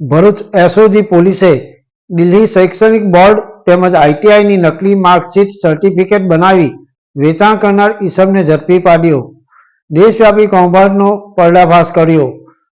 Bharuch SOG પોલીસે દિલ્હી શૈક્ષણિક board તેમજ આઈટીઆઈની નકલી માર્કશીટ સર્ટિફિકેટ બનાવી વેચાણ કરનાર ઈસમને ઝડપી પાડ્યો. દેશવ્યાપી કૌભાંડનો પર્દાફાશ કર્યો.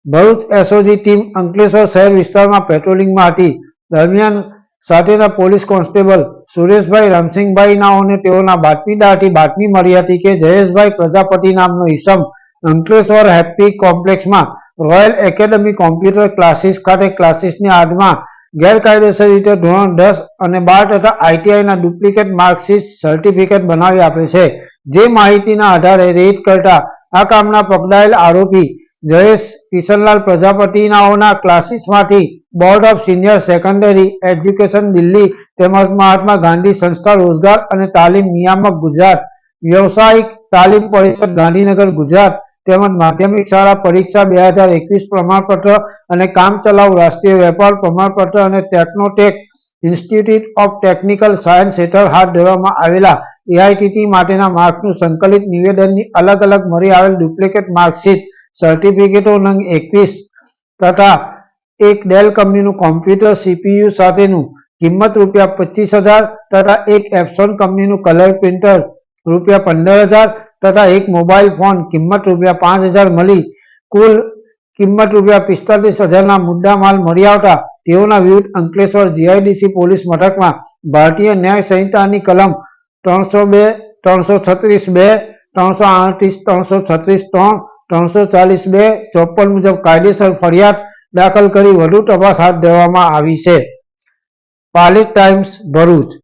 ભરૂચ એસઓજી ટીમ અંકલેશ્વર શહેર વિસ્તારમાં પેટ્રોલિંગમાં હતી. દરમિયાન સાથેના પોલીસ કોન્સ્ટેબલ સુરેશભાઈ રામસિંહભાઈ નાઓને તેઓના બાતમીદારથી બાતમી મળી હતી કે જયેશભાઈ પ્રજાપતિ નામનો ઈસમ અંકલેશ્વર હેપ્પી કોમ્પ્લેક્સમાં રોયલ એકેડમી કોમ્પ્યુટર ક્લાસીસ ખાતે ક્લાસીસની આડમાં ગેરકાયદેસર રીતે ધોરણ દસ અને બાર તથા આઈટીઆઈના ડુપ્લિકેટ માર્કશીટ સર્ટિફિકેટ બનાવી આપે છે. જે માહિતીના આધારે રેડ કરતા આ કામના પકડાયેલ આરોપી જયેશ કિશનલાલ પ્રજાપતિનાઓના ક્લાસીસમાંથી board of senior secondary education Delhi તેમજ મહાત્મા ગાંધી સંસ્થા રોજગાર અને તાલીમ નિયામક ગુજરાત, વ્યવસાયિક તાલીમ પરિષદ ગાંધીનગર ગુજરાત તેમજ માધ્યમિક શાળા પરીક્ષા બે હજાર એકવીસ પ્રમાણપત્ર અને કામચલાઉ રાષ્ટ્રીય વેપાર પ્રમાણપત્ર અને Technotech institute of technical science હેઠળ હાથ ધરવામાં આવેલા એઆઈટીટી માટેના માર્ક્સનું સંકલિત નિવેદનની અલગ અલગ મળી આવેલ ડુપ્લિકેટ માર્કશીટ, સર્ટિફિકેટો નંગ એકવીસ તથા એક ડેલ કંપનીનું કોમ્પ્યુટર સીપીયુ સાથેનું કિંમત રૂપિયા પચીસ હજાર તથા એક એપ્સોન કંપનીનું કલર પ્રિન્ટર રૂપિયા પંદર હજાર તથા એક મોબાઈલ ફોન કિંમત રૂપિયા પાંચ હજાર મળી. કુલ કિંમત રૂપિયા પિસ્તાલીસ હજારના મુદ્દા માલ મળી આવતા તેઓના વિરુદ્ધ અંકલેશ્વર જીઆઈડીસી પોલીસ મથકમાં ભારતીય ન્યાય સંહિતાની કલમ ત્રણસો બે, ત્રણસો છત્રીસ બે, ત્રણસો આડત્રીસ, ત્રણસો છત્રીસ ત્રણ, ત્રણસો ચાલીસ બે ચોપન મુજબ કાયદેસર ફરિયાદ દાખલ કરી વધુ તપાસ હાથ ધરવામાં આવી છે. પાલિત ટાઈમ્સ ભરૂચ.